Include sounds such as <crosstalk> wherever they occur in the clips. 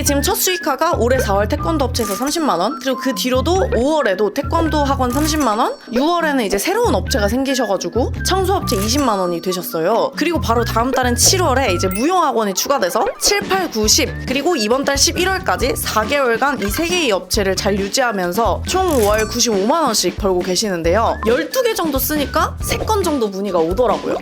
이게 지금 첫 수익화가 올해 4월 태권도 업체에서 30만 원, 그리고 그 뒤로도 5월에도 태권도 학원 30만 원, 6월에는 이제 새로운 업체가 생기셔가지고 청소 업체 20만 원이 되셨어요. 그리고 바로 다음 달은 7월에 이제 무용 학원이 추가돼서 7, 8, 9, 10 그리고 이번 달 11월까지 4개월간 이세 개의 업체를 잘 유지하면서 총 월 95만 원씩 벌고 계시는데요. 12개 정도 쓰니까 3건 정도 문의가 오더라고요.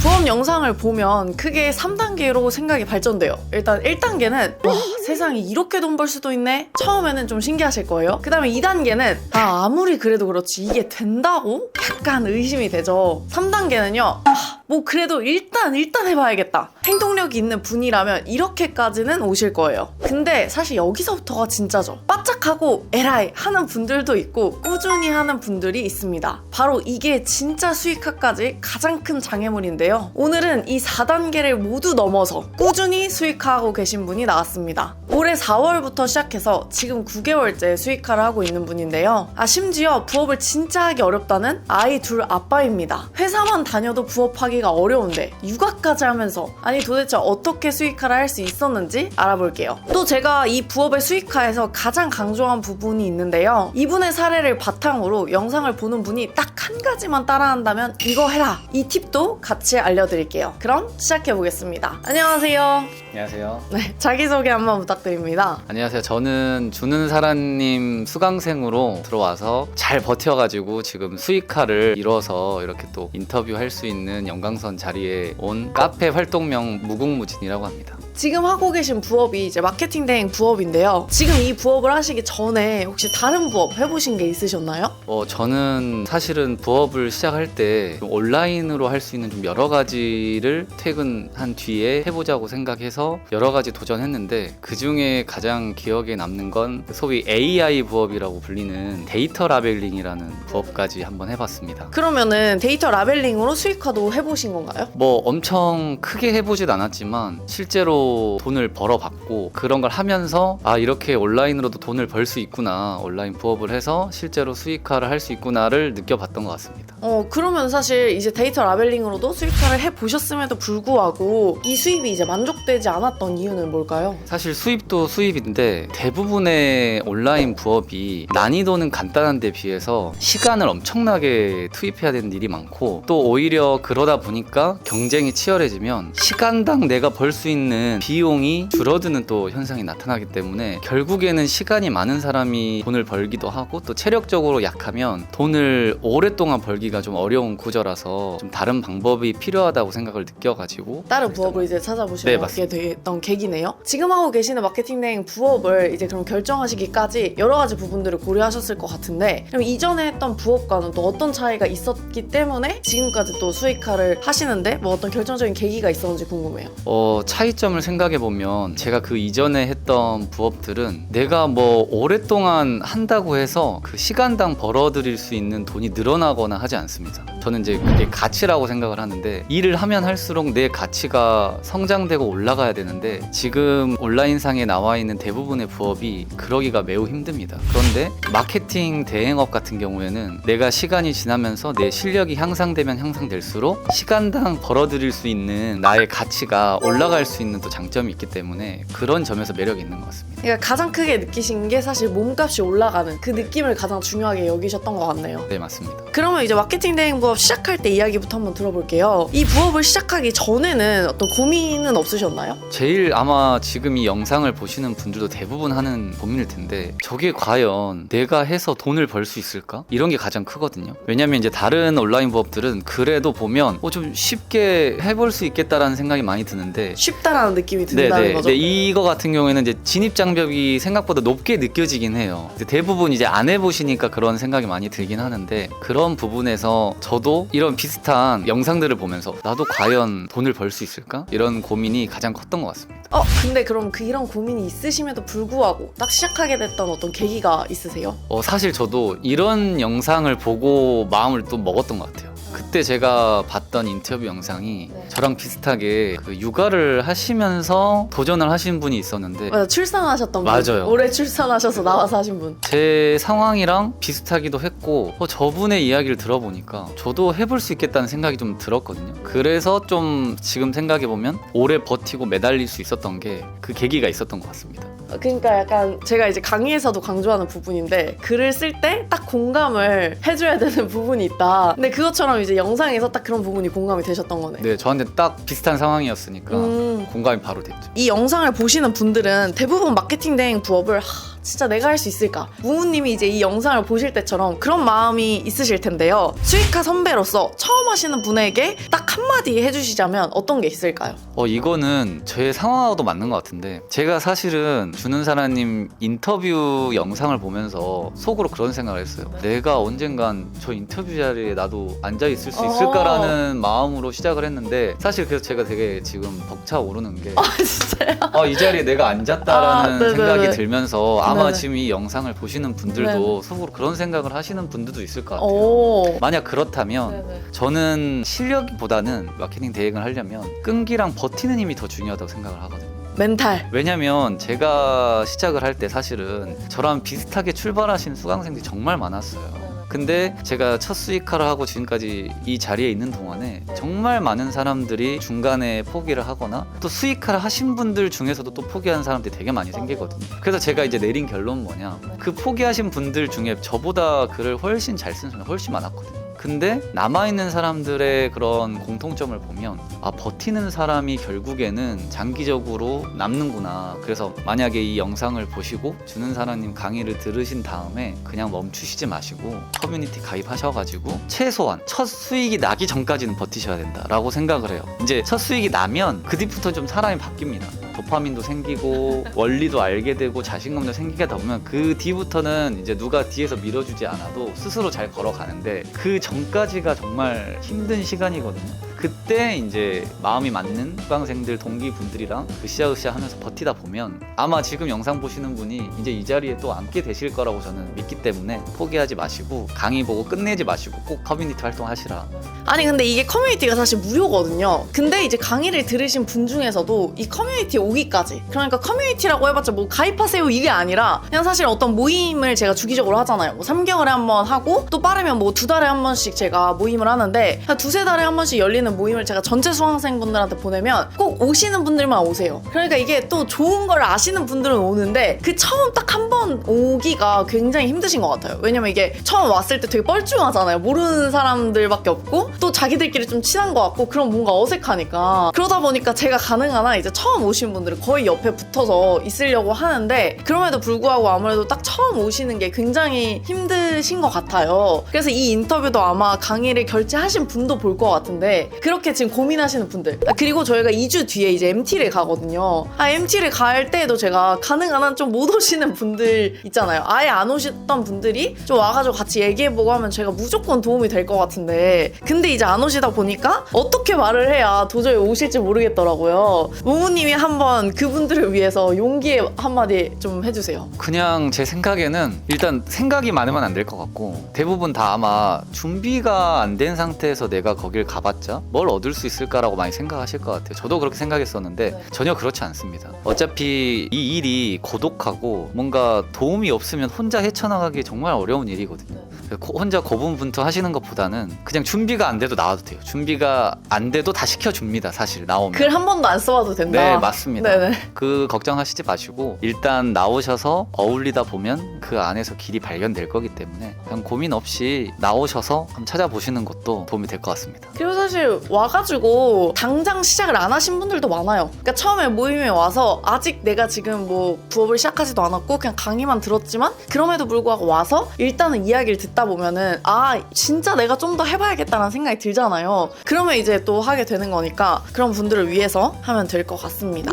부업 영상을 보면 크게 3단계로 생각이 발전돼요. 일단 1단계는 와 세상에 이렇게 돈 벌 수도 있네? 처음에는 좀 신기하실 거예요. 그 다음에 2단계는 아 아무리 그래도 그렇지 이게 된다고? 약간 의심이 되죠. 3단계는요. 아, 뭐 그래도 일단 일단 해봐야겠다. 행동력이 있는 분이라면 이렇게까지는 오실 거예요. 근데 사실 여기서부터가 진짜죠. 바짝하고 에라이 하는 분들도 있고 꾸준히 하는 분들이 있습니다. 바로 이게 진짜 수익화까지 가장 큰 장애물인데 요. 오늘은 이 4단계를 모두 넘어서 꾸준히 수익화하고 계신 분이 나왔습니다. 올해 4월부터 시작해서 지금 9개월째 수익화를 하고 있는 분인데요. 아, 심지어 부업을 진짜 하기 어렵다는 아이 둘 아빠입니다. 회사만 다녀도 부업하기가 어려운데 육아까지 하면서 아니 도대체 어떻게 수익화를 할 수 있었는지 알아볼게요. 또 제가 이 부업의 수익화에서 가장 강조한 부분이 있는데요. 이분의 사례를 바탕으로 영상을 보는 분이 딱 한 가지만 따라한다면 이거 해라. 이 팁도 같이 알려드릴게요. 그럼 시작해 보겠습니다. 안녕하세요. 안녕하세요. 네, 자기소개 한번 부탁드립니다. 안녕하세요. 저는 주는 사람님 수강생으로 들어와서 잘 버텨가지고 지금 수익화를 이뤄서 이렇게 또 인터뷰할 수 있는 영광선 자리에 온 카페 활동명 무궁무진이라고 합니다. 지금 하고 계신 부업이 이제 마케팅 대행 부업인데요. 지금 이 부업을 하시기 전에 혹시 다른 부업 해보신 게 있으셨나요? 어, 저는 사실은 부업을 시작할 때좀 온라인으로 할 수 있는 좀 여러 가지를 퇴근한 뒤에 해보자고 생각해서 여러 가지 도전했는데 그 중에 가장 기억에 남는 건 소위 AI 부업이라고 불리는 데이터 라벨링이라는 부업까지 한번 해봤습니다. 그러면은 데이터 라벨링으로 수익화도 해보신 건가요? 뭐 엄청 크게 해보진 않았지만 실제로 돈을 벌어봤고 그런 걸 하면서 아 이렇게 온라인으로도 돈을 벌 수 있구나 온라인 부업을 해서 실제로 수익화를 할 수 있구나를 느껴봤던 것 같습니다. 어, 그러면 사실 이제 데이터 라벨링으로도 수익화를 해 보셨음에도 불구하고 이 수입이 이제 만족되지 않았던 이유는 뭘까요? 사실 수입도 수입인데 대부분의 온라인 부업이 난이도는 간단한데 비해서 시간을 엄청나게 투입해야 되는 일이 많고 또 오히려 그러다 보니까 경쟁이 치열해지면 시간당 내가 벌 수 있는 비용이 줄어드는 또 현상이 나타나기 때문에 결국에는 시간이 많은 사람이 돈을 벌기도 하고 또 체력적으로 약하면 돈을 오랫동안 벌기가 좀 어려운 구조라서 좀 다른 방법이 필요하다고 생각을 느껴가지고 다른 부업을 이제 찾아보시게 네, 맞습니다. 됐던 계기네요. 지금 하고 계시는 마케팅 대행 부업을 이제 그럼 결정하시기까지 여러 가지 부분들을 고려하셨을 것 같은데 그럼 이전에 했던 부업과는 또 어떤 차이가 있었기 때문에 지금까지 또 수익화를 하시는데 뭐 어떤 결정적인 계기가 있었는지 궁금해요. 어, 차이점을 생각해 보면 제가 그 이전에 했던 부업들은 내가 뭐 오랫동안 한다고 해서 그 시간당 벌어들일 수 있는 돈이 늘어나거나 하지 않습니다. 저는 이제 그게 가치라고 생각을 하는데 일을 하면 할수록 내 가치가 성장되고 올라가야 되는데 지금 온라인상에 나와 있는 대부분의 부업이 그러기가 매우 힘듭니다. 그런데 마케팅 대행업 같은 경우에는 내가 시간이 지나면서 내 실력이 향상되면 향상될수록 시간당 벌어들일 수 있는 나의 가치가 올라갈 수 있는 또 장점이 있기 때문에 그런 점에서 매력이 있는 것 같습니다. 그러니까 가장 크게 느끼신 게 사실 몸값이 올라가는 그 느낌을 가장 중요하게 여기셨던 것 같네요. 네, 맞습니다. 그러면 이제 마케팅 대행 부업 시작할 때 이야기부터 한번 들어볼게요. 이 부업을 시작하기 전에는 어떤 고민은 없으셨나요? 제일 아마 지금 이 영상을 보시는 분들도 대부분 하는 고민일 텐데 저게 과연 내가 해서 돈을 벌 수 있을까? 이런 게 가장 크거든요. 왜냐면 이제 다른 온라인 부업들은 그래도 보면 어, 좀 쉽게 해볼 수 있겠다라는 생각이 많이 드는데 쉽다라는 느낌이 든다는 네네. 거죠. 네, 이거 같은 경우에는 이제 진입 장벽이 생각보다 높게 느껴지긴 해요. 근데 대부분 이제 안 해보시니까 그런 생각이 많이 들긴 하는데 그런 부분에서 저도 이런 비슷한 영상들을 보면서 나도 과연 돈을 벌 수 있을까? 이런 고민이 가장 컸던 것 같습니다. 어, 근데 그럼 그 이런 고민이 있으심에도 불구하고 딱 시작하게 됐던 어떤 계기가 있으세요? 어, 사실 저도 이런 영상을 보고 마음을 또 먹었던 것 같아요. 그때 제가 봤던 인터뷰 영상이 네. 저랑 비슷하게 그 육아를 하시면서 도전을 하신 분이 있었는데 맞아, 출산하셨던 분. 맞아요. 올해 출산하셔서 나와서 하신 분. 제 상황이랑 비슷하기도 했고 어, 저분의 이야기를 들어보니까 저도 해볼 수 있겠다는 생각이 좀 들었거든요. 그래서 좀 지금 생각해 보면 오래 버티고 매달릴 수 있었던 게 그 계기가 있었던 것 같습니다. 그러니까 약간 제가 이제 강의에서도 강조하는 부분인데 글을 쓸 때 딱 공감을 해줘야 되는 부분이 있다. 근데 그것처럼 이제 영상에서 딱 그런 부분이 공감이 되셨던 거네. 네, 저한테 딱 비슷한 상황이었으니까 음. 공감이 바로 됐죠. 이 영상을 보시는 분들은 대부분 마케팅 대행 부업을 하, 진짜 내가 할 수 있을까? 무우님이 이제 이 영상을 보실 때처럼 그런 마음이 있으실 텐데요. 수익화 선배로서 처음 하시는 분에게 딱 한마디 해주시자면 어떤 게 있을까요? 어 이거는 제 상황하고도 맞는 것 같은데 제가 사실은 주는 사나님 인터뷰 영상을 보면서 속으로 그런 생각을 했어요. 내가 언젠간 저 인터뷰 자리에 나도 앉아 있을 수 어. 있을까라는 마음으로 시작을 했는데 사실 그래서 제가 되게 지금 벅차 오르는 게 아 진짜요? 어, 이 자리에 내가 앉았다라는 아, 네네네. 생각이 들면서 아마 네네. 지금 이 영상을 보시는 분들도 속으로 그런 생각을 하시는 분들도 있을 것 같아요. 오. 만약 그렇다면 네네. 저는 실력보다는 마케팅 대행을 하려면 끈기랑 버티는 힘이 더 중요하다고 생각을 하거든요. 멘탈. 왜냐면 제가 시작을 할 때 사실은 저랑 비슷하게 출발하신 수강생들이 정말 많았어요. 근데 제가 첫 수익화를 하고 지금까지 이 자리에 있는 동안에 정말 많은 사람들이 중간에 포기를 하거나 또 수익화를 하신 분들 중에서도 또 포기하는 사람들이 되게 많이 생기거든요. 그래서 제가 이제 내린 결론은 뭐냐. 그 포기하신 분들 중에 저보다 글을 훨씬 잘 쓴 사람이 훨씬 많았거든요. 근데 남아있는 사람들의 그런 공통점을 보면 아 버티는 사람이 결국에는 장기적으로 남는구나. 그래서 만약에 이 영상을 보시고 주는 사람님 강의를 들으신 다음에 그냥 멈추시지 마시고 커뮤니티 가입하셔가지고 최소한 첫 수익이 나기 전까지는 버티셔야 된다라고 생각을 해요. 이제 첫 수익이 나면 그 뒤부터 좀 사람이 바뀝니다 도파민도 생기고 원리도 알게 되고 자신감도 생기게 되다 보면 그 뒤부터는 이제 누가 뒤에서 밀어주지 않아도 스스로 잘 걸어가는데 그 전까지가 정말 힘든 시간이거든요. 그때 이제 마음이 맞는 수강생들 동기분들이랑 으쌰으쌰 하면서 버티다 보면 아마 지금 영상 보시는 분이 이제 이 자리에 또 앉게 되실 거라고 저는 믿기 때문에 포기하지 마시고 강의 보고 끝내지 마시고 꼭 커뮤니티 활동하시라. 아니 근데 이게 커뮤니티가 사실 무료거든요. 근데 이제 강의를 들으신 분 중에서도 이 커뮤니티에 오기까지 그러니까 커뮤니티라고 해봤자 뭐 가입하세요 이게 아니라 그냥 사실 어떤 모임을 제가 주기적으로 하잖아요. 뭐 3개월에 한 번 하고 또 빠르면 뭐 두 달에 한 번씩 제가 모임을 하는데 한 두세 달에 한 번씩 열리는 모임을 제가 전체 수강생분들한테 보내면 꼭 오시는 분들만 오세요. 그러니까 이게 또 좋은 걸 아시는 분들은 오는데 그 처음 딱 한 번 오기가 굉장히 힘드신 것 같아요. 왜냐면 이게 처음 왔을 때 되게 뻘쭘하잖아요. 모르는 사람들밖에 없고 또 자기들끼리 좀 친한 것 같고 그럼 뭔가 어색하니까 그러다 보니까 제가 가능한 한 이제 처음 오신 분들은 거의 옆에 붙어서 있으려고 하는데 그럼에도 불구하고 아무래도 딱 처음 오시는 게 굉장히 힘드신 것 같아요. 그래서 이 인터뷰도 아마 강의를 결제하신 분도 볼 것 같은데 그렇게 지금 고민하시는 분들 아, 그리고 저희가 2주 뒤에 이제 MT를 가거든요. 아 MT를 갈 때에도 제가 가능한 한 좀 못 오시는 분들 있잖아요. 아예 안 오셨던 분들이 좀 와가지고 같이 얘기해보고 하면 제가 무조건 도움이 될 것 같은데 근데 이제 안 오시다 보니까 어떻게 말을 해야 도저히 오실지 모르겠더라고요. 모모님이 한번 그분들을 위해서 용기의 한마디 좀 해주세요. 그냥 제 생각에는 일단 생각이 많으면 안 될 것 같고 대부분 다 아마 준비가 안 된 상태에서 내가 거길 가봤자 뭘 얻을 수 있을까라고 많이 생각하실 것 같아요. 저도 그렇게 생각했었는데 네. 전혀 그렇지 않습니다. 어차피 이 일이 고독하고 뭔가 도움이 없으면 혼자 헤쳐나가기 정말 어려운 일이거든요. 고- 혼자 고분분투 하시는 것보다는 그냥 준비가 안 돼도 나와도 돼요. 준비가 안 돼도 다 시켜줍니다. 사실 나오면. 글 한 번도 안 써봐도 된다. 네 맞습니다. 네네. 그 걱정하시지 마시고 일단 나오셔서 어울리다 보면 그 안에서 길이 발견될 거기 때문에 그냥 고민 없이 나오셔서 한번 찾아보시는 것도 도움이 될 것 같습니다. 그리고 사실 와가지고 당장 시작을 안 하신 분들도 많아요. 그러니까 처음에 모임에 와서 아직 내가 지금 뭐 부업을 시작하지도 않았고 그냥 강의만 들었지만 그럼에도 불구하고 와서 일단은 이야기를 듣다 보면은 아 진짜 내가 좀 더 해봐야겠다는 생각이 들잖아요. 그러면 이제 또 하게 되는 거니까 그런 분들을 위해서 하면 될 것 같습니다.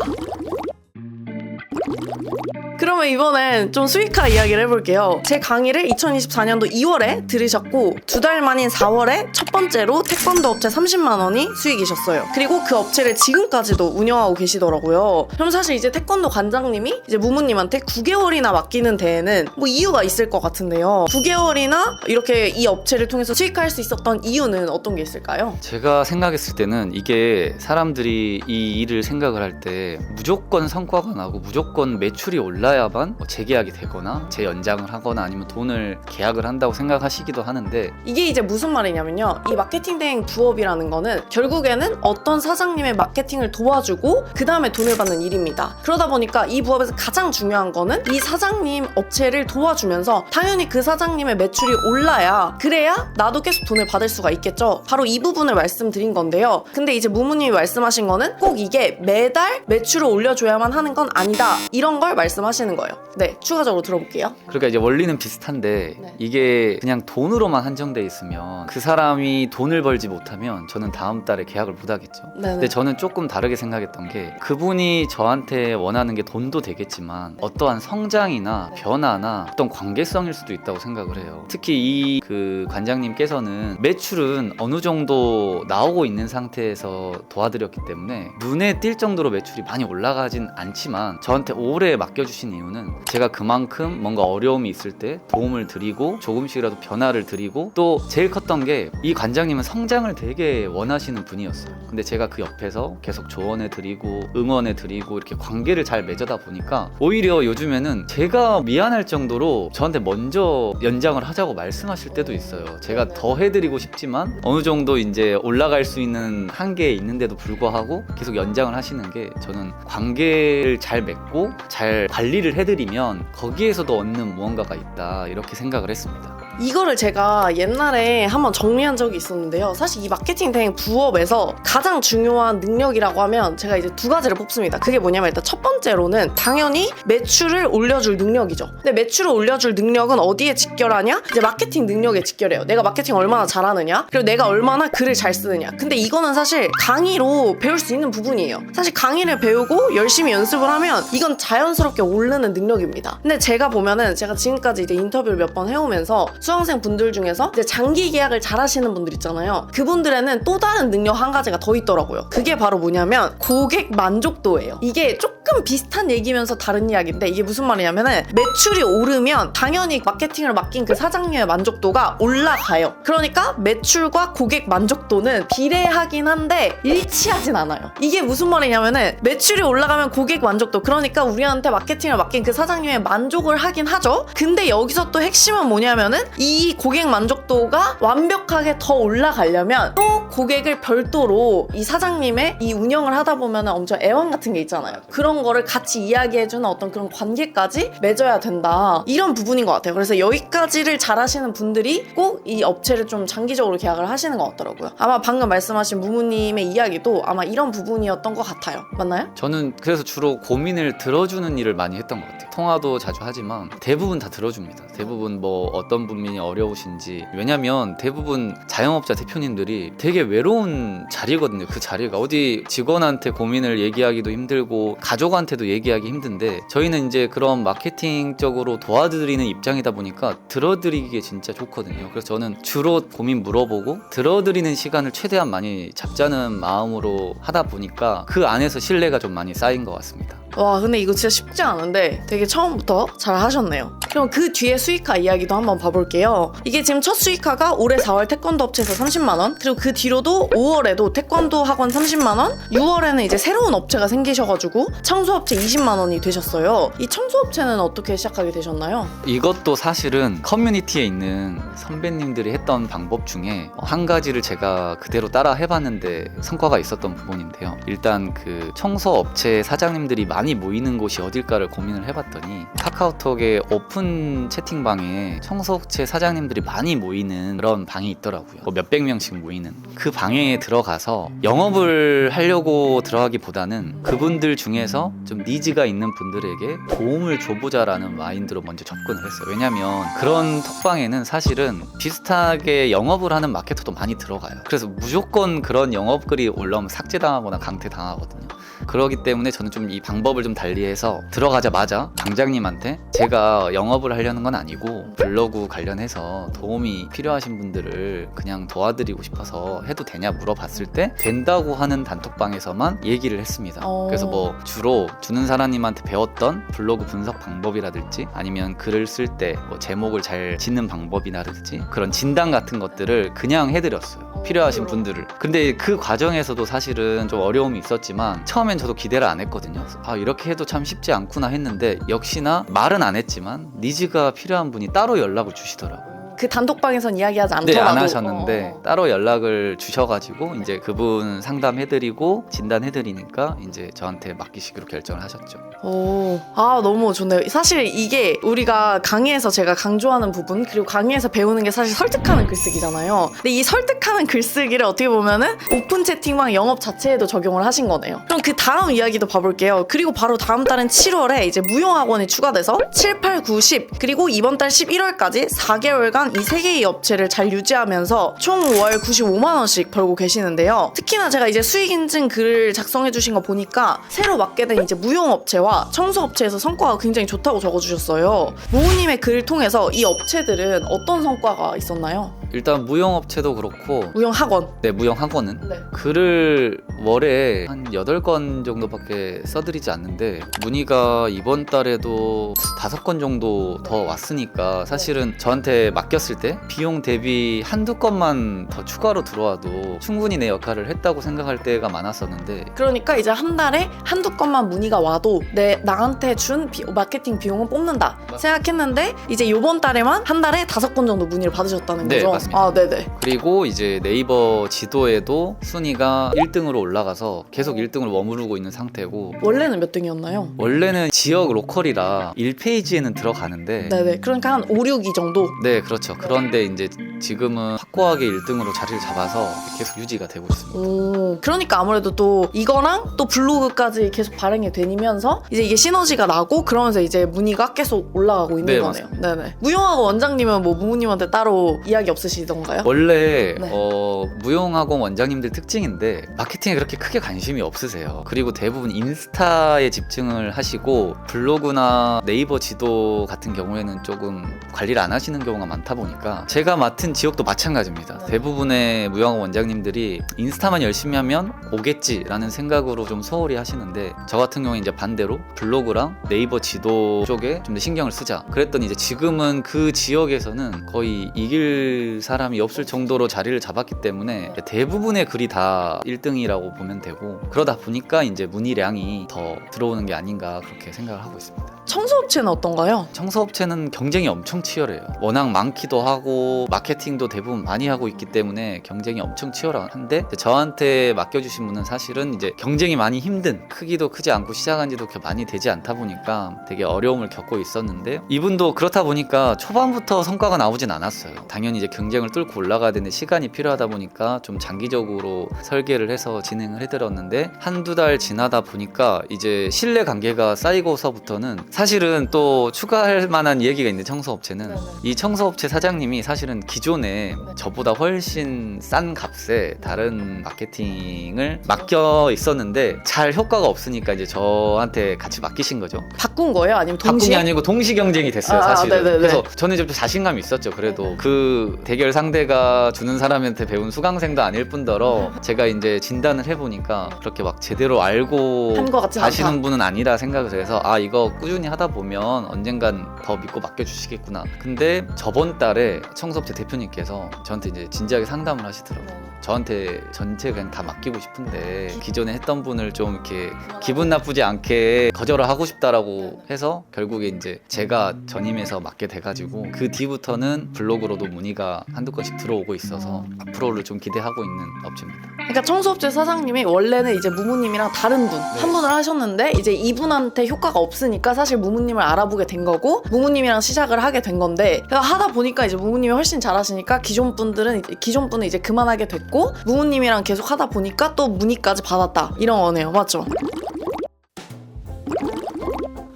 그러면 이번엔 좀 수익화 이야기를 해볼게요. 제 강의를 2024년도 2월에 들으셨고 두 달 만인 4월에 첫 번째로 태권도 업체 30만 원이 수익이셨어요. 그리고 그 업체를 지금까지도 운영하고 계시더라고요. 그럼 사실 이제 태권도 관장님이 이제 무무님한테 9개월이나 맡기는 데에는 뭐 이유가 있을 것 같은데요. 9개월이나 이렇게 이 업체를 통해서 수익화할 수 있었던 이유는 어떤 게 있을까요? 제가 생각했을 때는 이게 사람들이 이 일을 생각을 할 때 무조건 성과가 나고 무조건 매출이 올라 야만 뭐 재계약이 되거나 재연장을 하거나 아니면 돈을 계약을 한다고 생각하시기도 하는데 이게 이제 무슨 말이냐면요. 이 마케팅 대행 부업이라는 거는 결국에는 어떤 사장님의 마케팅을 도와주고 그 다음에 돈을 받는 일입니다. 그러다 보니까 이 부업에서 가장 중요한 거는 이 사장님 업체를 도와주면서 당연히 그 사장님의 매출이 올라야 그래야 나도 계속 돈을 받을 수가 있겠죠. 바로 이 부분을 말씀드린 건데요. 근데 이제 무무님이 말씀하신 거는 꼭 이게 매달 매출을 올려줘야만 하는 건 아니다. 이런 걸 말씀하 시는 거예요. 네, 추가적으로 들어볼게요. 그러니까 이제 원리는 비슷한데 네. 이게 그냥 돈으로만 한정돼 있으면 그 사람이 돈을 벌지 못하면 저는 다음 달에 계약을 못 하겠죠. 네네. 근데 저는 조금 다르게 생각했던 게 그분이 저한테 원하는 게 돈도 되겠지만 어떠한 성장이나 변화나 어떤 관계성일 수도 있다고 생각을 해요. 특히 이 그 관장님께서는 매출은 어느 정도 나오고 있는 상태에서 도와드렸기 때문에 눈에 띌 정도로 매출이 많이 올라가진 않지만 저한테 오래 맡겨주신 이유는 제가 그만큼 뭔가 어려움이 있을 때 도움을 드리고 조금씩이라도 변화를 드리고 또 제일 컸던 게 이 관장님은 성장을 되게 원하시는 분이었어요. 근데 제가 그 옆에서 계속 조언해 드리고 응원해 드리고 이렇게 관계를 잘 맺어다 보니까 오히려 요즘에는 제가 미안할 정도로 저한테 먼저 연장을 하자고 말씀하실 때도 있어요. 제가 더 해드리고 싶지만 어느 정도 이제 올라갈 수 있는 한계에 있는데도 불구하고 계속 연장을 하시는 게 저는 관계를 잘 맺고 잘 관리 를 해드리면 거기에서도 얻는 무언가가 있다 이렇게 생각을 했습니다. 이거를 제가 옛날에 한번 정리한 적이 있었는데요. 사실 이 마케팅 대행 부업에서 가장 중요한 능력이라고 하면 제가 이제 두 가지를 뽑습니다. 그게 뭐냐면 일단 첫 번째로는 당연히 매출을 올려줄 능력이죠. 근데 매출을 올려줄 능력은 어디에 직결하냐? 이제 마케팅 능력에 직결해요. 내가 마케팅 얼마나 잘하느냐? 그리고 내가 얼마나 글을 잘 쓰느냐? 근데 이거는 사실 강의로 배울 수 있는 부분이에요. 사실 강의를 배우고 열심히 연습을 하면 이건 자연스럽게 오르는 능력입니다. 근데 제가 보면은 제가 지금까지 이제 인터뷰를 몇 번 해오면서 수강생 분들 중에서 이제 장기 계약을 잘 하시는 분들 있잖아요. 그분들에는 또 다른 능력 한 가지가 더 있더라고요. 그게 바로 뭐냐면 고객 만족도예요. 이게 조금 비슷한 얘기면서 다른 이야기인데 이게 무슨 말이냐면은 매출이 오르면 당연히 마케팅을 맡긴 그 사장님의 만족도가 올라가요. 그러니까 매출과 고객 만족도는 비례하긴 한데 일치하진 않아요. 이게 무슨 말이냐면은 매출이 올라가면 고객 만족도 그러니까 우리한테 마케팅을 맡긴 그 사장님의 만족을 하긴 하죠. 근데 여기서 또 핵심은 뭐냐면은 이 고객 만족도가 완벽하게 더 올라가려면 또 고객을 별도로 이 사장님의 이 운영을 하다 보면은 엄청 애완 같은 게 있잖아요. 그런 거를 같이 이야기해주는 어떤 그런 관계까지 맺어야 된다. 이런 부분인 것 같아요. 그래서 여기까지를 잘 하시는 분들이 꼭 이 업체를 좀 장기적으로 계약을 하시는 것 같더라고요. 아마 방금 말씀하신 무무님의 이야기도 아마 이런 부분이었던 것 같아요. 맞나요? 저는 그래서 주로 고민을 들어주는 일을 많이 했던 것 같아요. 통화도 자주 하지만 대부분 다 들어줍니다. 대부분 뭐 어떤 분이 어려우신지 왜냐면 대부분 자영업자 대표님들이 되게 외로운 자리거든요. 그 자리가 어디 직원한테 고민을 얘기하기도 힘들고 가족한테도 얘기하기 힘든데 저희는 이제 그런 마케팅적으로 도와드리는 입장이다 보니까 들어드리기에 진짜 좋거든요. 그래서 저는 주로 고민 물어보고 들어드리는 시간을 최대한 많이 잡자는 마음으로 하다 보니까 그 안에서 신뢰가 좀 많이 쌓인 것 같습니다. 와 근데 이거 진짜 쉽지 않은데 되게 처음부터 잘 하셨네요. 그럼 그 뒤에 수익화 이야기도 한번 봐볼게요. 이게 지금 첫 수익화가 올해 4월 태권도 업체에서 30만 원, 그리고 그 뒤로도 5월에도 태권도 학원 30만 원, 6월에는 이제 새로운 업체가 생기셔가지고 청소업체 20만 원이 되셨어요. 이 청소업체는 어떻게 시작하게 되셨나요? 이것도 사실은 커뮤니티에 있는 선배님들이 했던 방법 중에 한 가지를 제가 그대로 따라 해봤는데 성과가 있었던 부분인데요. 일단 그 청소 업체 사장님들이 많이 모이는 곳이 어딜까를 고민을 해봤더니 카카오톡의 오픈 채팅방에 청소업체 사장님들이 많이 모이는 그런 방이 있더라고요. 뭐 몇백 명씩 모이는 그 방에 들어가서 영업을 하려고 들어가기보다는 그분들 중에서 좀 니즈가 있는 분들에게 도움을 줘보자라는 마인드로 먼저 접근을 했어요. 왜냐면 그런 톡방에는 사실은 비슷하게 영업을 하는 마케터도 많이 들어가요. 그래서 무조건 그런 영업글이 올라오면 삭제당하거나 강퇴당하거든요. 그러기 때문에 저는 좀 이 방법을 방법을 좀 달리해서 들어가자마자 방장님한테 제가 영업을 하려는 건 아니고 블로그 관련해서 도움이 필요하신 분들을 그냥 도와드리고 싶어서 해도 되냐 물어봤을 때 된다고 하는 단톡방에서만 얘기를 했습니다. 어. 그래서 뭐 주로 주는 사람님한테 배웠던 블로그 분석 방법이라든지 아니면 글을 쓸 때 뭐 제목을 잘 짓는 방법이라든지 그런 진단 같은 것들을 그냥 해드렸어요. 필요하신 분들을. 근데 그 과정에서도 사실은 좀 어려움이 있었지만 처음엔 저도 기대를 안 했거든요. 아 이렇게 해도 참 쉽지 않구나 했는데 역시나 말은 안 했지만 니즈가 필요한 분이 따로 연락을 주시더라고요. 그 단톡방에선 이야기하지 네, 않더라도 안 하셨는데 어. 따로 연락을 주셔가지고 이제 그분 상담해드리고 진단해드리니까 이제 저한테 맡기시기로 결정을 하셨죠. 오, 아 너무 좋네요. 사실 이게 우리가 강의에서 제가 강조하는 부분 그리고 강의에서 배우는 게 사실 설득하는 글쓰기잖아요. 근데 이 설득하는 글쓰기를 어떻게 보면은 오픈 채팅방 영업 자체에도 적용을 하신 거네요. 그럼 그 다음 이야기도 봐볼게요. 그리고 바로 다음 달은 7월에 이제 무용 학원이 추가돼서 7, 8, 9, 10 그리고 이번 달 11월까지 4개월간 이 세 개의 업체를 잘 유지하면서 총 월 95만 원씩 벌고 계시는데요. 특히나 제가 이제 수익 인증 글을 작성해 주신 거 보니까 새로 맡게 된 이제 무용 업체와 청소 업체에서 성과가 굉장히 좋다고 적어 주셨어요. 모우님의 글을 통해서 이 업체들은 어떤 성과가 있었나요? 일단 무용 업체도 그렇고 무용 학원. 네 무용 학원은 네. 글을 월에 한 8건 정도밖에 써드리지 않는데 문의가 이번 달에도 5건 정도 더 왔으니까 사실은 저한테 맡겼을 때 비용 대비 한두 건만 더 추가로 들어와도 충분히 내 역할을 했다고 생각할 때가 많았었는데 그러니까 이제 한 달에 한두 건만 문의가 와도 내 나한테 준 비- 마케팅 비용은 뽑는다 생각했는데 이제 요번 달에만 한 달에 다섯 건 정도 문의를 받으셨다는 네, 거죠. 맞습니다. 아, 네네. 그리고 이제 네이버 지도에도 순위가 1등으로 올라가서 계속 1등을 머무르고 있는 상태고 원래는 몇 등이었나요? 원래는 지역 로컬이라 1페이지에는 들어가는데 네네. 그러니까 한 5, 6위 정도. 네, 그렇죠. 그런데 이제 지금은 확고하게 1등으로 자리를 잡아서 계속 유지가 되고 있습니다. 오, 그러니까 아무래도 또 이거랑 또 블로그까지 계속 발행이 되면서 이제 이게 시너지가 나고 그러면서 이제 문의가 계속 올라가고 있는 네, 거네요. 네네. 무용학원 원장님은 뭐 무무님한테 따로 이야기 없으시던가요? 원래 네. 어, 무용학원 원장님들 특징인데 마케팅에 그렇게 크게 관심이 없으세요. 그리고 대부분 인스타에 집중을 하시고 블로그나 네이버 지도 같은 경우에는 조금 관리를 안 하시는 경우가 많다 보니까 제가 맡은 지역도 마찬가지입니다. 네. 대부분의 무용학원 원장님들이 인스타만 열심히 하면 오겠지라는 생각으로 좀 소홀히 하시는데 저 같은 경우에 이제 반대로 블로그랑 네이버 지도 쪽에 좀 더 신경을 쓰자. 그랬더니 이제 지금은 그 지역에서는 거의 이길 사람이 없을 정도로 자리를 잡았기 때문에 대부분의 글이 다 1등이라고 보면 되고 그러다 보니까 이제 문의량이 더 들어오는 게 아닌가 그렇게 생각을 하고 있습니다. 청소업체는 어떤가요? 청소업체는 경쟁이 엄청 치열해요. 워낙 많기도 하고 마케팅도 대부분 많이 하고 있기 때문에 경쟁이 엄청 치열한데 저한테 맡겨주신 분은 사실은 이제 경쟁이 많이 힘든 크기도 크지 않고 시작한 지도 그렇게 많이 되지 않다 보니까 되게 어려움을 겪고 있었는데 이분도 그렇다 보니까 초반부터 성과가 나오진 않았어요. 당연히 이제 경쟁을 뚫고 올라가야 되는데 시간이 필요하다 보니까 좀 장기적으로 설계를 해서 진 행을 해드렸는데 한두 달 지나다 보니까 이제 신뢰 관계가 쌓이고서부터는 사실은 또 추가할 만한 얘기가 있는데 청소업체는 네네. 이 청소업체 사장님이 사실은 기존에 저보다 훨씬 싼 값에 다른 마케팅을 맡겨 있었는데 잘 효과가 없으니까 이제 저한테 같이 맡기신 거죠. 바꾼 거예요? 아니면 바꾼 게 동시에? 아니고 동시 경쟁이 됐어요, 아, 사실은. 네네네. 그래서 저는 좀 자신감이 있었죠. 그래도. 그 대결 상대가 주는 사람한테 배운 수강생도 아닐 뿐더러 <laughs> 제가 이제 진단을 해보니까 그렇게 막 제대로 알고 한것 같진 가시는 않다. 분은 아니라 생각을 해서 아 이거 꾸준히 하다 보면 언젠간 더 믿고 맡겨주시겠구나. 근데 저번 달에 청소업체 대표님께서 저한테 이제 진지하게 상담을 하시더라고요. 저한테 전체 그냥 다 맡기고 싶은데 기존에 했던 분을 좀 이렇게 기분 나쁘지 않게 거절을 하고 싶다라고 해서 결국에 이제 제가 전임해서 맡게 돼가지고 그 뒤부터는 블로그로도 문의가 한두 건씩 들어오고 있어서 앞으로를 좀 기대하고 있는 업체입니다. 그러니까 청소업체 사 장님이 원래는 이제 무무님이랑 다른 분 한 분을 하셨는데 이제 이분한테 효과가 없으니까 사실 무무님을 알아보게 된 거고 무무님이랑 시작을 하게 된 건데 그러니까 하다 보니까 이제 무무님이 훨씬 잘하시니까 기존 분들은 기존 분은 이제 그만하게 됐고 무무님이랑 계속 하다 보니까 또 문의까지 받았다. 이런 거네요. 맞죠?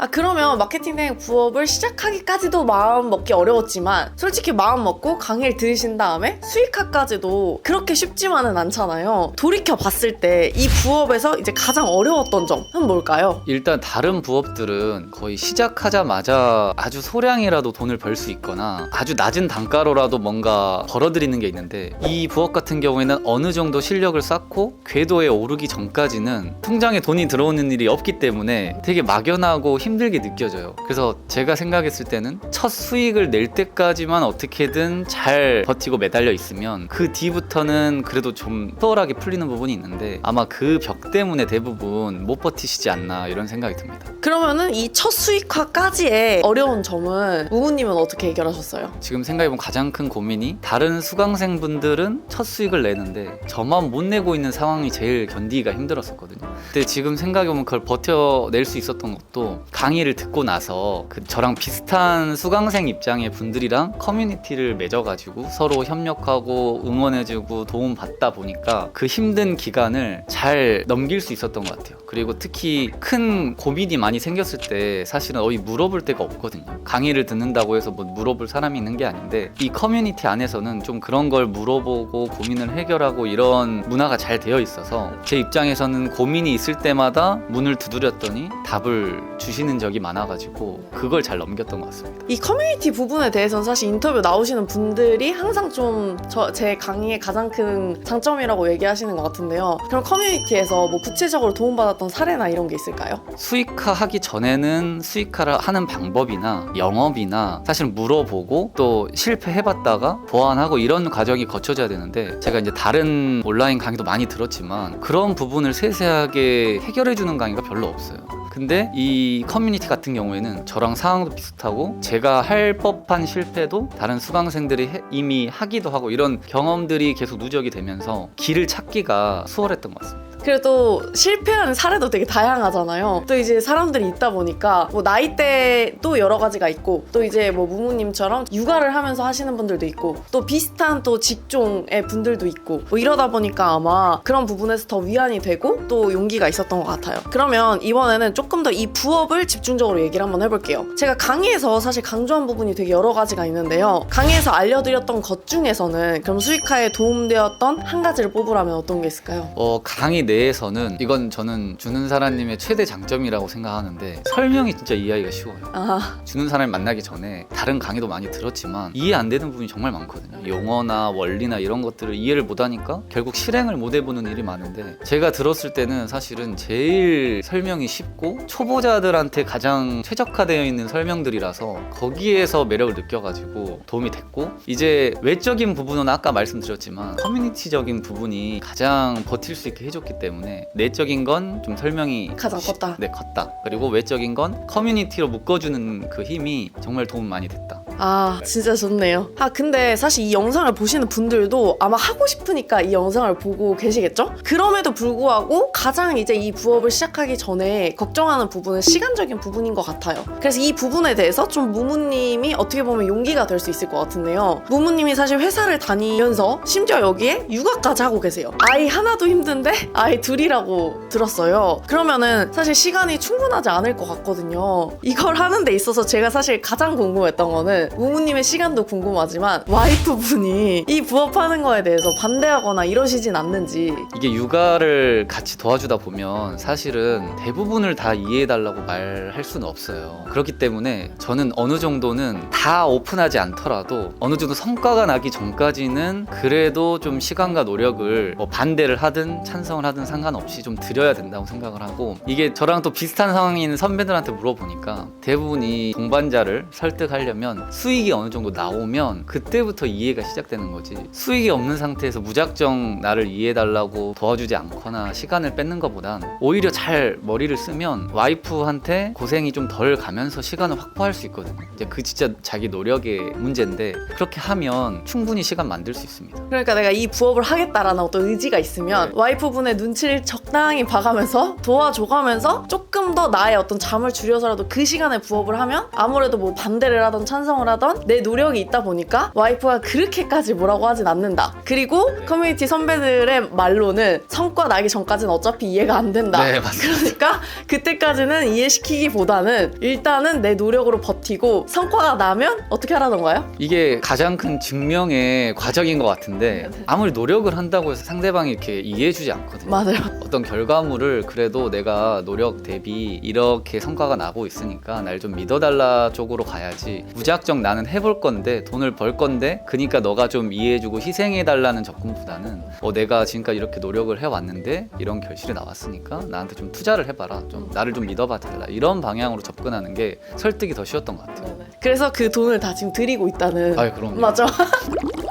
아 그러면 마케팅 대행 부업을 시작하기까지도 마음 먹기 어려웠지만 솔직히 마음 먹고 강의를 들으신 다음에 수익화까지도 그렇게 쉽지만은 않잖아요. 돌이켜 봤을 때 이 부업에서 이제 가장 어려웠던 점은 뭘까요? 일단 다른 부업들은 거의 시작하자마자 아주 소량이라도 돈을 벌 수 있거나 아주 낮은 단가로라도 뭔가 벌어들이는 게 있는데 이 부업 같은 경우에는 어느 정도 실력을 쌓고 궤도에 오르기 전까지는 통장에 돈이 들어오는 일이 없기 때문에 되게 막연하고 힘 들게 느껴져요. 그래서 제가 생각했을 때는 첫 수익을 낼 때까지만 어떻게든 잘 버티고 매달려 있으면 그 뒤부터는 그래도 좀 수월하게 풀리는 부분이 있는데 아마 그 벽 때문에 대부분 못 버티시지 않나 이런 생각이 듭니다. 그러면은 이 첫 수익화까지의 어려운 점은 우우님은 어떻게 해결하셨어요? 지금 생각해보면 가장 큰 고민이 다른 수강생분들은 첫 수익을 내는데 저만 못 내고 있는 상황이 제일 견디기가 힘들었었거든요. 근데 지금 생각해보면 그걸 버텨낼 수 있었던 것도 강의를 듣고 나서 그 저랑 비슷한 수강생 입장의 분들이랑 커뮤니티를 맺어가지고 서로 협력하고 응원해주고 도움받다 보니까 그 힘든 기간을 잘 넘길 수 있었던 것 같아요. 그리고 특히 큰 고민이 많이 생겼을 때 사실은 어디 물어볼 데가 없거든요. 강의를 듣는다고 해서 뭐 물어볼 사람이 있는 게 아닌데 이 커뮤니티 안에서는 좀 그런 걸 물어보고 고민을 해결하고 이런 문화가 잘 되어 있어서 제 입장에서는 고민이 있을 때마다 문을 두드렸더니 답을 주시는 적이 많아가지고 그걸 잘 넘겼던 것 같습니다. 이 커뮤니티 부분에 대해서는 사실 인터뷰 나오시는 분들이 항상 좀 제 강의의 가장 큰 장점이라고 얘기하시는 것 같은데요. 그럼 커뮤니티에서 뭐 구체적으로 도움받았 던 사례나 이런 게 있을까요? 수익화 하기 전에는 수익화를 하는 방법이나 영업이나 사실 물어보고 또 실패해봤다가 보완하고 이런 과정이 거쳐져야 되는데 제가 이제 다른 온라인 강의도 많이 들었지만 그런 부분을 세세하게 해결해주는 강의가 별로 없어요. 근데 이 커뮤니티 같은 경우에는 저랑 상황도 비슷하고 제가 할 법한 실패도 다른 수강생들이 해- 이미 하기도 하고 이런 경험들이 계속 누적이 되면서 길을 찾기가 수월했던 것 같습니다. 그래도 실패하는 사례도 되게 다양하잖아요. 또 이제 사람들이 있다 보니까 뭐 나이대도 여러 가지가 있고 또 이제 뭐 무무님처럼 육아를 하면서 하시는 분들도 있고 또 비슷한 또 직종의 분들도 있고 뭐 이러다 보니까 아마 그런 부분에서 더 위안이 되고 또 용기가 있었던 것 같아요. 그러면 이번에는 조금 더 이 부업을 집중적으로 얘기를 한번 해볼게요. 제가 강의에서 사실 강조한 부분이 되게 여러 가지가 있는데요. 강의에서 알려드렸던 것 중에서는 그럼 수익화에 도움되었던 한 가지를 뽑으라면 어떤 게 있을까요? 어, 강의 내에서는 이건 저는 주는 사람님의 최대 장점이라고 생각하는데 설명이 진짜 이해하기가 쉬워요. 아, 주는 사람을 만나기 전에 다른 강의도 많이 들었지만 이해 안 되는 부분이 정말 많거든요. 용어나 원리나 이런 것들을 이해를 못 하니까 결국 실행을 못 해보는 일이 많은데 제가 들었을 때는 사실은 제일 설명이 쉽고 초보자들한테 가장 최적화되어 있는 설명들이라서 거기에서 매력을 느껴가지고 도움이 됐고 이제 외적인 부분은 아까 말씀드렸지만 커뮤니티적인 부분이 가장 버틸 수 있게 해줬기 때문에 내적인 건 좀 설명이 가장 컸다. 네 컸다 그리고 외적인 건 커뮤니티로 묶어주는 그 힘이 정말 도움 많이 됐다 아, 진짜 좋네요. 아, 근데 사실 이 영상을 보시는 분들도 아마 하고 싶으니까 이 영상을 보고 계시겠죠? 그럼에도 불구하고 가장 이제 이 부업을 시작하기 전에 걱정하는 부분은 시간적인 부분인 것 같아요. 그래서 이 부분에 대해서 좀 무무님이 어떻게 보면 용기가 될 수 있을 것 같은데요. 무무님이 사실 회사를 다니면서 심지어 여기에 육아까지 하고 계세요. 아이 하나도 힘든데 아이 둘이라고 들었어요. 그러면은 사실 시간이 충분하지 않을 것 같거든요. 이걸 하는 데 있어서 제가 사실 가장 궁금했던 거는 우무님의 시간도 궁금하지만 와이프분이 이 부업하는 거에 대해서 반대하거나 이러시진 않는지. 이게 육아를 같이 도와주다 보면 사실은 대부분을 다 이해해달라고 말할 수는 없어요. 그렇기 때문에 저는 어느 정도는 다 오픈하지 않더라도 어느 정도 성과가 나기 전까지는 그래도 좀 시간과 노력을 뭐 반대를 하든 찬성을 하든 상관없이 좀 드려야 된다고 생각을 하고 이게 저랑 또 비슷한 상황인 선배들한테 물어보니까 대부분 이 동반자를 설득하려면 수익이 어느 정도 나오면 그때부터 이해가 시작되는 거지. 수익이 없는 상태에서 무작정 나를 이해해달라고 도와주지 않거나 시간을 뺏는 것보단 오히려 잘 머리를 쓰면 와이프한테 고생이 좀 덜 가면서 시간을 확보할 수 있거든요. 이제 그 진짜 자기 노력의 문제인데 그렇게 하면 충분히 시간 만들 수 있습니다. 그러니까 내가 이 부업을 하겠다라는 어떤 의지가 있으면 와이프분의 눈치를 적당히 봐가면서 도와줘가면서 조금 더 나의 어떤 잠을 줄여서라도 그 시간에 부업을 하면 아무래도 뭐 반대를 하던 찬성 을 잘하던 내 노력이 있다 보니까 와이프가 그렇게까지 뭐라고 하진 않는다. 그리고 커뮤니티 선배들의 말로는 성과 나기 전까지는 어차피 이해가 안 된다. 네, 맞습니다. 그러니까 그때까지는 이해시키기보다는 일단은 내 노력으로 버티고 성과가 나면 어떻게 하라던가요? 이게 가장 큰 증명의 과정인 것 같은데 네. 아무리 노력을 한다고 해서 상대방이 이렇게 이해해주지 않거든요. 맞아요. 어떤 결과물을 그래도 내가 노력 대비 이렇게 성과가 나고 있으니까 날 좀 믿어달라 쪽으로 가야지 무작정 나는 해볼 건데 돈을 벌 건데 그니까 너가 좀 이해해주고 희생해달라는 접근보다는 어, 내가 지금까지 이렇게 노력을 해왔는데 이런 결실이 나왔으니까 나한테 좀 투자를 해봐라 좀 나를 좀 믿어봐 달라 이런 방향으로 접근하는 게 설득이 더 쉬웠던 것 같아요 그래서 그 돈을 다 지금 드리고 있다는. 아유 그럼요 맞아. <laughs>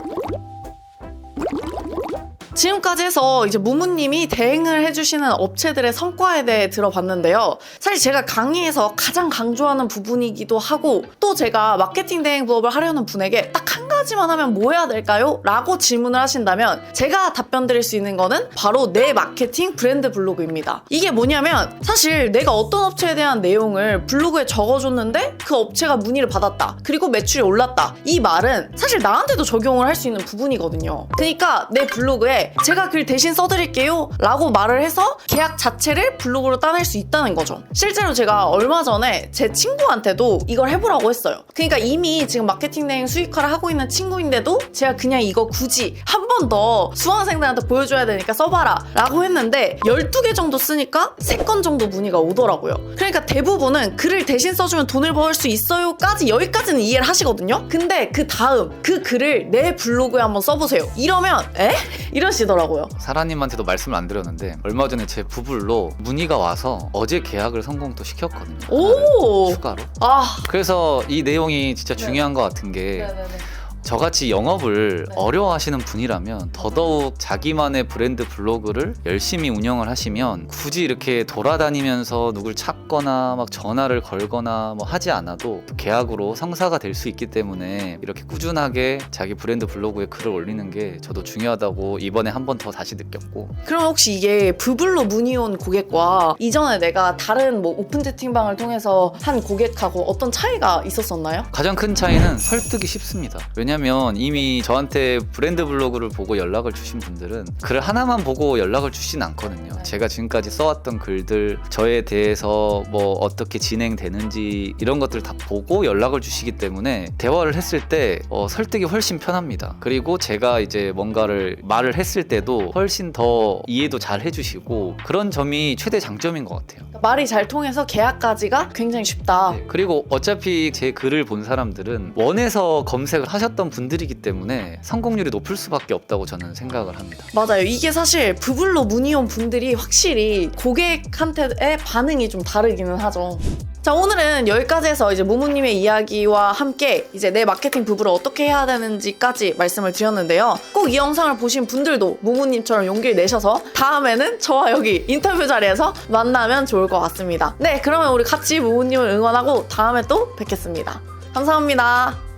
지금까지 해서 이제 무무님이 대행을 해주시는 업체들의 성과에 대해 들어봤는데요. 사실 제가 강의에서 가장 강조하는 부분이기도 하고 또 제가 마케팅 대행 부업을 하려는 분에게 딱 한 가지만 하면 뭐 해야 될까요? 라고 질문을 하신다면 제가 답변 드릴 수 있는 거는 바로 내 마케팅 브랜드 블로그입니다. 이게 뭐냐면 사실 내가 어떤 업체에 대한 내용을 블로그에 적어줬는데 그 업체가 문의를 받았다. 그리고 매출이 올랐다. 이 말은 사실 나한테도 적용을 할 수 있는 부분이거든요. 그러니까 내 블로그에 제가 글 대신 써드릴게요 라고 말을 해서 계약 자체를 블로그로 따낼 수 있다는 거죠. 실제로 제가 얼마 전에 제 친구한테도 이걸 해보라고 했어요. 그러니까 이미 지금 마케팅 대행 수익화를 하고 있는 친구인데도 제가 그냥 이거 굳이 한 번 더 수강생들한테 보여줘야 되니까 써봐라 라고 했는데 12개 정도 쓰니까 3건 정도 문의가 오더라고요. 그러니까 대부분은 글을 대신 써주면 돈을 벌 수 있어요 까지 여기까지는 이해를 하시거든요. 근데 그 다음 그 글을 내 블로그에 한번 써보세요. 이러면 에? 이 러시더라고요. 사라님한테도 말씀을 안 드렸는데 얼마 전에 제 부불로 문의가 와서 어제 계약을 성공 또 시켰거든요 오! 추가로 아. 그래서 이 내용이 진짜 네. 중요한 것 같은 게 저같이 영업을 네. 어려워하시는 분이라면 더더욱 자기만의 브랜드 블로그를 열심히 운영을 하시면 굳이 이렇게 돌아다니면서 누굴 찾거나 막 전화를 걸거나 뭐 하지 않아도 계약으로 성사가 될 수 있기 때문에 이렇게 꾸준하게 자기 브랜드 블로그에 글을 올리는 게 저도 중요하다고 이번에 한 번 더 다시 느꼈고 그럼 혹시 이게 부블로 문의 온 고객과 이전에 내가 다른 뭐 오픈 채팅방을 통해서 한 고객하고 어떤 차이가 있었었나요? 가장 큰 차이는 설득이 쉽습니다. 왜냐면 이미 저한테 브랜드 블로그를 보고 연락을 주신 분들은 글 하나만 보고 연락을 주진 않거든요. 제가 지금까지 써왔던 글들, 저에 대해서 뭐 어떻게 진행되는지 이런 것들 다 보고 연락을 주시기 때문에 대화를 했을 때 어, 설득이 훨씬 편합니다. 그리고 제가 이제 뭔가를 말을 했을 때도 훨씬 더 이해도 잘 해주시고 그런 점이 최대 장점인 것 같아요. 말이 잘 통해서 계약까지가 굉장히 쉽다. 네, 그리고 어차피 제 글을 본 사람들은 원에서 검색을 하셨던 분들이기 때문에 성공률이 높을 수밖에 없다고 저는 생각을 합니다. 맞아요. 이게 사실 부블로 문의 온 분들이 확실히 고객한테의 반응이 좀 다르기는 하죠. 자, 오늘은 여기까지 해서 이제 무무님의 이야기와 함께 이제 내 마케팅 부부를 어떻게 해야 되는지까지 말씀을 드렸는데요. 꼭 이 영상을 보신 분들도 무무님처럼 용기를 내셔서 다음에는 저와 여기 인터뷰 자리에서 만나면 좋을 것 같습니다. 네, 그러면 우리 같이 무무님을 응원하고 다음에 또 뵙겠습니다. 감사합니다.